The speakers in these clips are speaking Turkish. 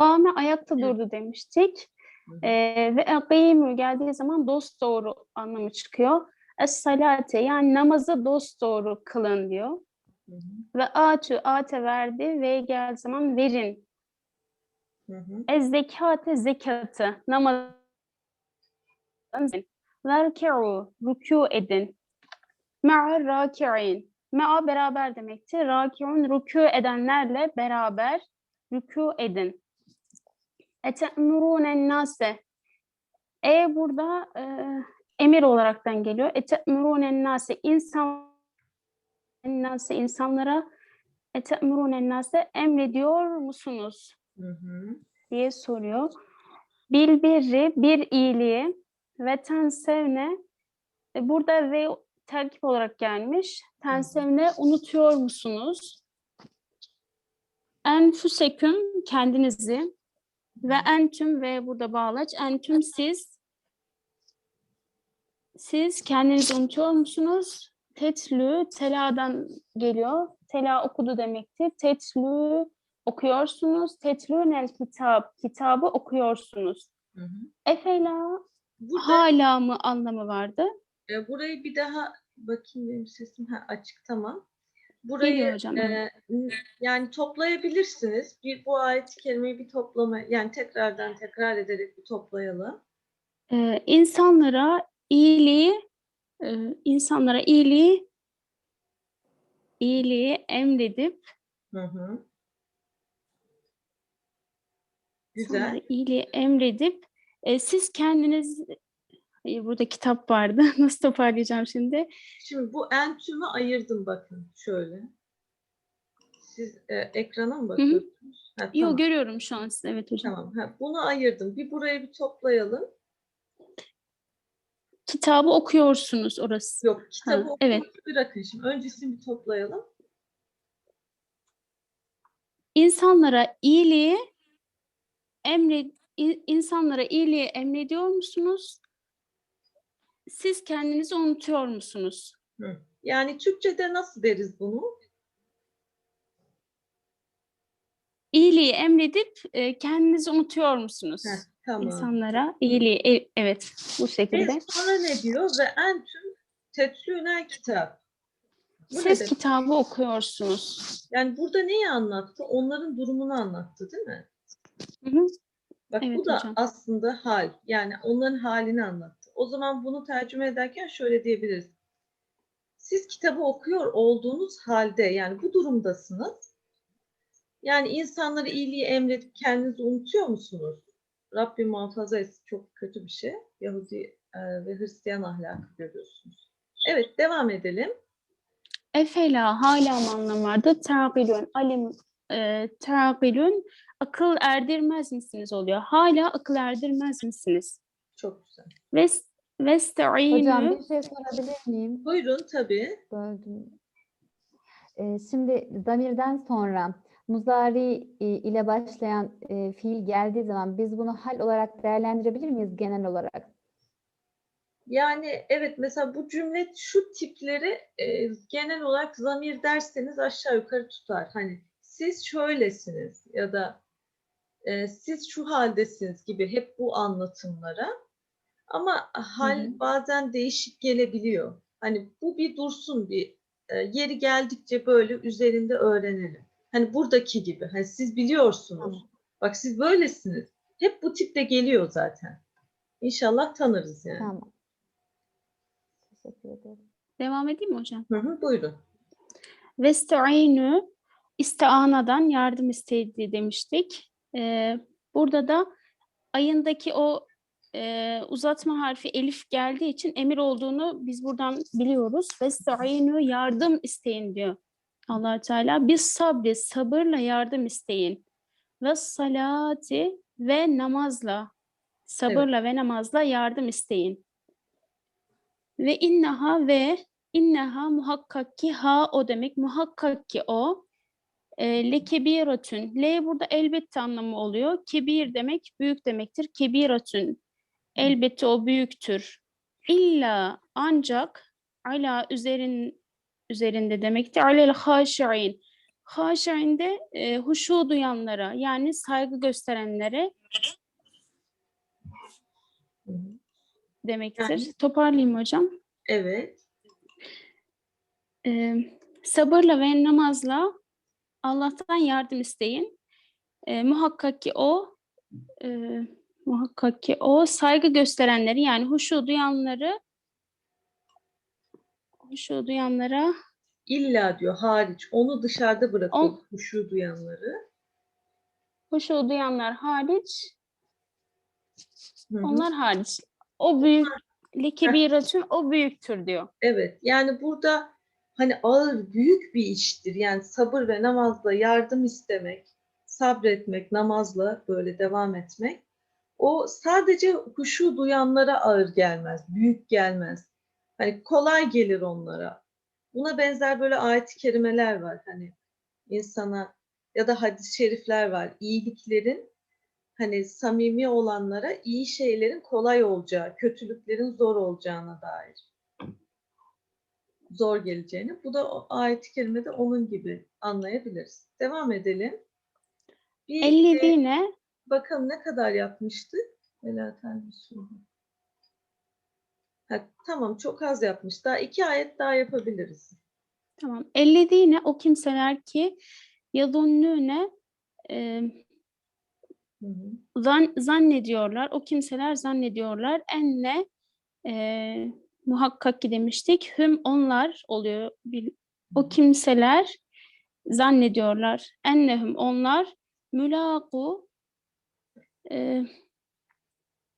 Kâme ayakta durdu demiştik. Hı. Ee, ve akîmü geldiği zaman dost doğru anlamı çıkıyor. Es-salate yani namazı dost doğru kılın diyor. Hı hı. Ve atü ate verdi ve geldiği zaman verin. Hı hı. Ez zekate zekatı namazı Verke'u rükû edin. Ma'a raki'in. Ma'a beraber demektir. Raki'un rükû edenlerle beraber rükû edin. Ete'murûnen nase. E burada e, emir olaraktan geliyor. Ete'murûnen nase. İnsan nase insanlara ete'murûnen nase emrediyor musunuz? Hı hı. diye soruyor. Bil birri, bir iyiliği ve tensevne e, burada ve terkip olarak gelmiş. Tensevne unutuyor musunuz? Enfüseküm kendinizi ve entüm ve burada bağlaç entüm siz siz kendinizi unutuyor musunuz? Tetlü teladan geliyor. Tela okudu demektir. Tetlü okuyorsunuz. Tetlünel kitap kitabı okuyorsunuz. Hı hı. Efela Burada hala mı anlamı vardı? e, burayı bir daha bakayım benim sesim ha, açık tamam. Geliyor Burayı hocam. e, yani toplayabilirsiniz. Bir bu ayet-i kerimeyi bir toplama yani tekrardan tekrar ederek bir toplayalım. Ee, insanlara iyiliği e, insanlara iyiliği iyiliği emredip Hı hı. Güzel. iyiliği emredip e, siz kendiniz burada kitap vardı. Nasıl toparlayacağım şimdi? Şimdi bu entümü ayırdım bakın şöyle. Siz e, ekrana mı bakıyorsunuz? Ha, Yo tamam. görüyorum şu an sizi. Evet hocam. Tamam. Ha, bunu ayırdım. Bir burayı bir toplayalım. Kitabı okuyorsunuz orası. Yok kitabı Ha, evet. bırakın şimdi. Öncesini bir toplayalım. İnsanlara iyiliği emre in- insanlara iyiliği emrediyor musunuz? Siz kendinizi unutuyor musunuz? Hı. Yani Türkçe'de nasıl deriz bunu? İyiliği emredip e, kendinizi unutuyor musunuz? Heh, tamam. İnsanlara iyiliği e- evet bu şekilde. Ve sonra ne diyor? Ve entüm tetlüne kitap. Bu demek? kitabı okuyorsunuz. Yani burada neyi anlattı? Onların durumunu anlattı değil mi? Hı hı. Bak Evet bu da hocam. aslında hal. Yani onların halini anlattı. O zaman bunu tercüme ederken şöyle diyebiliriz. Siz kitabı okuyor olduğunuz halde yani bu durumdasınız. Yani insanları iyiliği emredip kendinizi unutuyor musunuz? Rabbim muhafaza etsin çok kötü bir şey. Yahudi e, ve Hristiyan ahlakı görüyorsunuz. Evet devam edelim. Efela hala mı anlam vardı? Terakilün, alim, e, terakilün, akıl erdirmez misiniz oluyor. Hala akıl erdirmez misiniz? Çok güzel. Ves, vesta'inü, Hocam bir şey sorabilir miyim? Buyurun tabii. Böldüm. Ee, şimdi zamirden sonra muzari e, ile başlayan e, fiil geldiği zaman biz bunu hal olarak değerlendirebilir miyiz genel olarak? Yani evet mesela bu cümle şu tipleri e, genel olarak zamir derseniz aşağı yukarı tutar. Hani siz şöylesiniz ya da e, siz şu haldesiniz gibi hep bu anlatımlara. Ama hal hı. bazen değişik gelebiliyor. Hani bu bir dursun bir e, yeri geldikçe böyle üzerinde öğrenelim. Hani buradaki gibi. Hani siz biliyorsunuz. Tamam. Bak siz böylesiniz. Hep bu tipte geliyor zaten. İnşallah tanırız yani. Tamam. Teşekkür ederim. devam edeyim mi hocam? Hı hı, buyurun. Vesta'inü, istianadan yardım istedi demiştik. E, burada da ayındaki o e, uzatma harfi elif geldiği için emir olduğunu biz buradan biliyoruz. Vesta'inü yardım isteyin diyor allah Teala. Biz sabri, sabırla yardım isteyin. Ve salati ve namazla, sabırla ve namazla yardım isteyin. Ve innaha ve innaha muhakkak ki ha o demek muhakkak ki o e, lekebiratün. L burada elbette anlamı oluyor. Kebir demek büyük demektir. Kebiratün. Elbette o büyüktür. İlla ancak ala üzerin üzerinde demektir. Alel haşi'in. haşinde e, huşu duyanlara yani saygı gösterenlere demektir. Yani- Toparlayayım hocam. Evet. E, sabırla ve namazla Allah'tan yardım isteyin. E, muhakkak ki o e, muhakkak ki o saygı gösterenleri yani huşu duyanları huşu duyanlara İlla diyor hariç. Onu dışarıda bırakıyor On- huşu duyanları. huşu duyanlar hariç Hı hı. onlar hariç o büyük lekebiratün o büyüktür diyor. Evet. Yani burada hani ağır, büyük bir iştir. Yani sabır ve namazla yardım istemek, sabretmek, namazla böyle devam etmek. O sadece huşu duyanlara ağır gelmez, büyük gelmez. Hani kolay gelir onlara. Buna benzer böyle ayet-i kerimeler var. Hani insana ya da hadis-i şerifler var. İyiliklerin hani samimi olanlara iyi şeylerin kolay olacağı, kötülüklerin zor olacağına dair zor geleceğini. Bu da ayet-i kerimede onun gibi anlayabiliriz. Devam edelim. Bir, e, Ellediğine bakalım ne kadar yapmıştık? Velaten Ha, tamam çok az yapmış. Daha iki ayet daha yapabiliriz. tamam. Ellediğine o kimseler ki yazunnune e, Hı hı. zan, zannediyorlar. O kimseler zannediyorlar. Enne e, muhakkak ki demiştik. Hüm onlar oluyor. Bil- O kimseler zannediyorlar. Ennehum onlar mülaku e,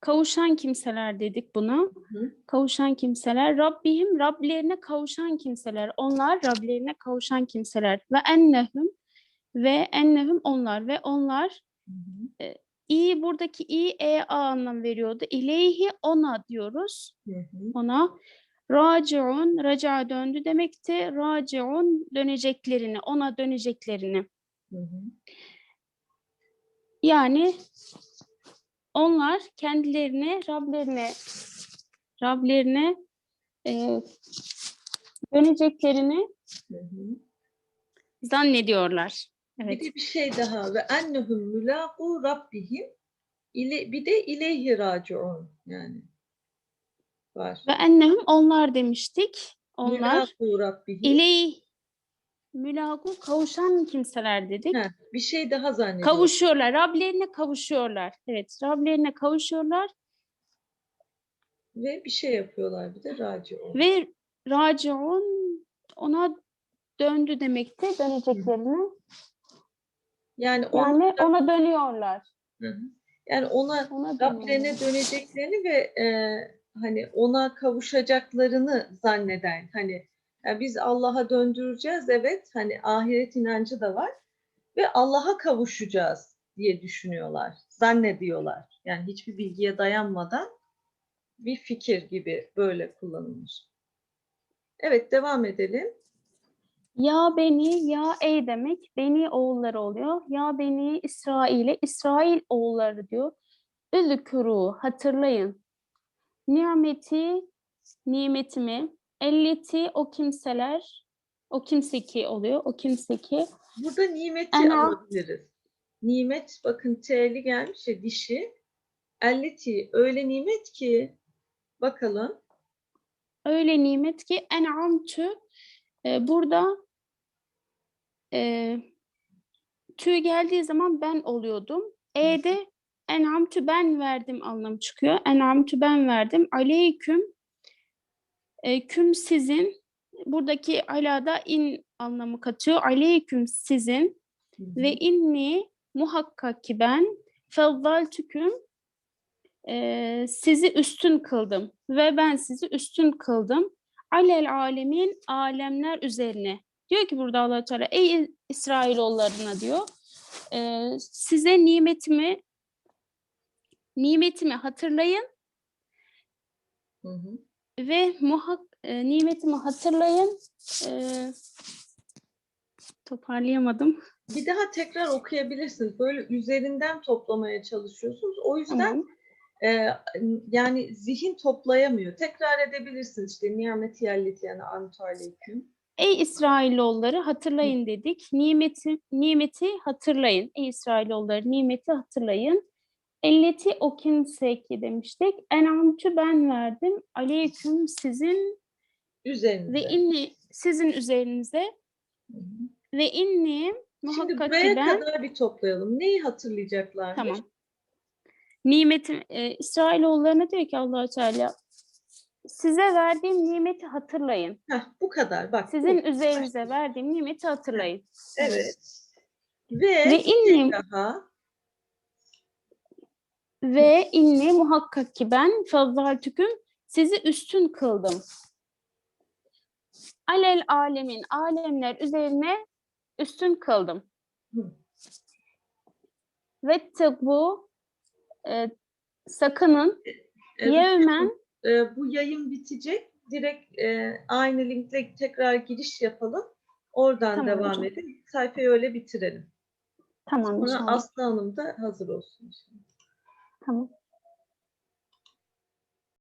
kavuşan kimseler dedik buna. hı. Kavuşan kimseler. Rabbihim Rablerine kavuşan kimseler. Onlar Rablerine kavuşan kimseler. Ve ennehum ve ennehum onlar ve onlar Hı hı. iyi buradaki iyi e a anlam veriyordu. İleyhi ona diyoruz. Hı hı. Ona raciun raca döndü demekti. Raciun döneceklerini, ona döneceklerini. Hı hı. Yani onlar kendilerine, Rablerine, Rablerine e, döneceklerini Hı hı. zannediyorlar. Evet. Bir de bir şey daha ve ennehum mülaqu rabbihim ile bir de ileyhi raciun yani var. Ve ennehum onlar demiştik. Onlar Mülaqu rabbihim. iley mülaku kavuşan kimseler dedik. Heh, bir şey daha zannediyor. Kavuşuyorlar. Rablerine kavuşuyorlar. Evet. Rablerine kavuşuyorlar Ve bir şey yapıyorlar bir de raciun. ve raciun ona döndü demekti. Döneceklerini. Yani, ona, Yani ona dönüyorlar. Hı yani ona Ona Rablerine döneceklerini ve e, hani ona kavuşacaklarını zanneden hani yani biz Allah'a döndüreceğiz evet hani ahiret inancı da var ve Allah'a kavuşacağız diye düşünüyorlar, zannediyorlar. Yani hiçbir bilgiye dayanmadan bir fikir gibi böyle kullanılmış. Evet devam edelim. Ya beni, ya ey demek beni oğulları oluyor. Ya beni İsrail'e, İsrail oğulları diyor. Üzkuru, hatırlayın. Nimeti, nimetimi, elleti o kimseler, o kimse ki oluyor, o kimse ki. Burada nimeti Ana. alabiliriz. Nimet bakın T'li gelmiş ya dişi. Elleti öyle nimet ki bakalım. Öyle nimet ki en'amtü, e, burada e, tü geldiği zaman ben oluyordum. E'de en'amtü ben verdim anlamı çıkıyor. En'amtü ben verdim. Aleyküm e, küm sizin buradaki alada in anlamı katıyor. Aleyküm sizin Hı hı. ve inni muhakkak ki ben fezzaltüküm e, sizi üstün kıldım ve ben sizi üstün kıldım. Alel alemin alemler üzerine. Diyor ki burada allah Teala ey İsrailoğullarına diyor e, size nimetimi nimetimi hatırlayın Hı hı. Ve muhak e, nimetimi hatırlayın. E, toparlayamadım. Bir daha tekrar okuyabilirsiniz. Böyle üzerinden toplamaya çalışıyorsunuz. O yüzden Tamam. e, yani zihin toplayamıyor. Tekrar edebilirsiniz işte nimeti yelleti yani aleyküm. Ey İsrailoğulları hatırlayın dedik. Nimeti, nimeti hatırlayın. Ey İsrailoğulları nimeti hatırlayın. Elleti okinseki demiştik. Enamtü ben verdim. Aleyküm sizin Üzerinde. ve inni sizin üzerinize Hı hı. ve inni Şimdi muhakkak ki buraya ben kadar bir toplayalım. Neyi hatırlayacaklarmış? tamam. Nimetim e, İsrailoğullarına diyor ki Allahu Teala size verdiğim nimeti hatırlayın. Heh, bu kadar. Bak. bu. Sizin üzerinize verdiğim nimeti hatırlayın. Evet. Ve, Ve inni daha ve inni muhakkak ki ben fazzaltüküm sizi üstün kıldım. Alel alemin alemler üzerine üstün kıldım. Ve bu e, sakının e, yevmen e, bu yayın bitecek. Direkt e, aynı linkle tekrar giriş yapalım. Oradan Tamam devam hocam. edin. Sayfayı öyle bitirelim. tamam Sonra inşallah. Aslı Hanım da hazır olsun. Tamam.